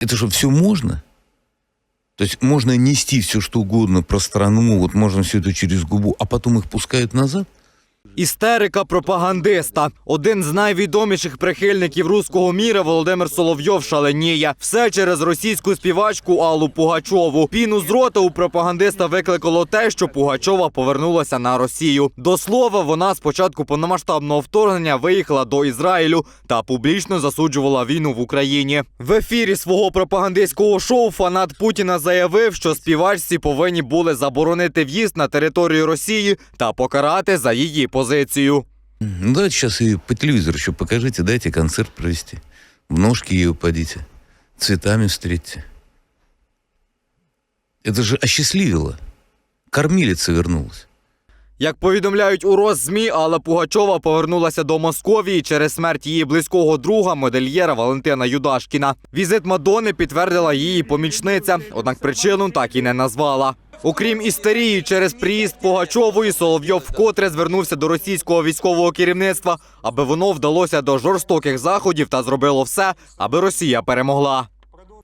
Это что, все можно? То есть можно нести все, что угодно про страну, вот можно все это через губу, а потом их пускают назад? Істерика пропагандиста. Один з найвідоміших прихильників руського міра Володимир Соловйов шаленіє. Все через російську співачку Аллу Пугачову. Піну з рота у пропагандиста викликало те, що Пугачова повернулася на Росію. До слова, вона з початку повномасштабного вторгнення виїхала до Ізраїлю та публічно засуджувала війну в Україні. В ефірі свого пропагандистського шоу фанат Путіна заявив, що співачці повинні були заборонити в'їзд на територію Росії та покарати за її позицію. Ну, давайте сейчас и по телевизору еще покажите, дайте концерт провести. В ножки ее подите, цветами встретьте. Это же осчастливило. Кормилица вернулась. Як повідомляють у Росзмі, Алла Пугачова повернулася до Московії через смерть її близького друга, модельєра Валентина Юдашкіна. Візит Мадони підтвердила її помічниця, однак причину так і не назвала. Окрім істерії, через приїзд Пугачової Соловйов вкотре звернувся до російського військового керівництва, аби воно вдалося до жорстоких заходів та зробило все, аби Росія перемогла.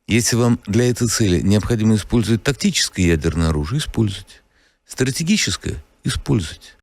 Если вам для этой цели необходимо использовать тактическое ядерное оружие, используйте. Стратегическое – используйте.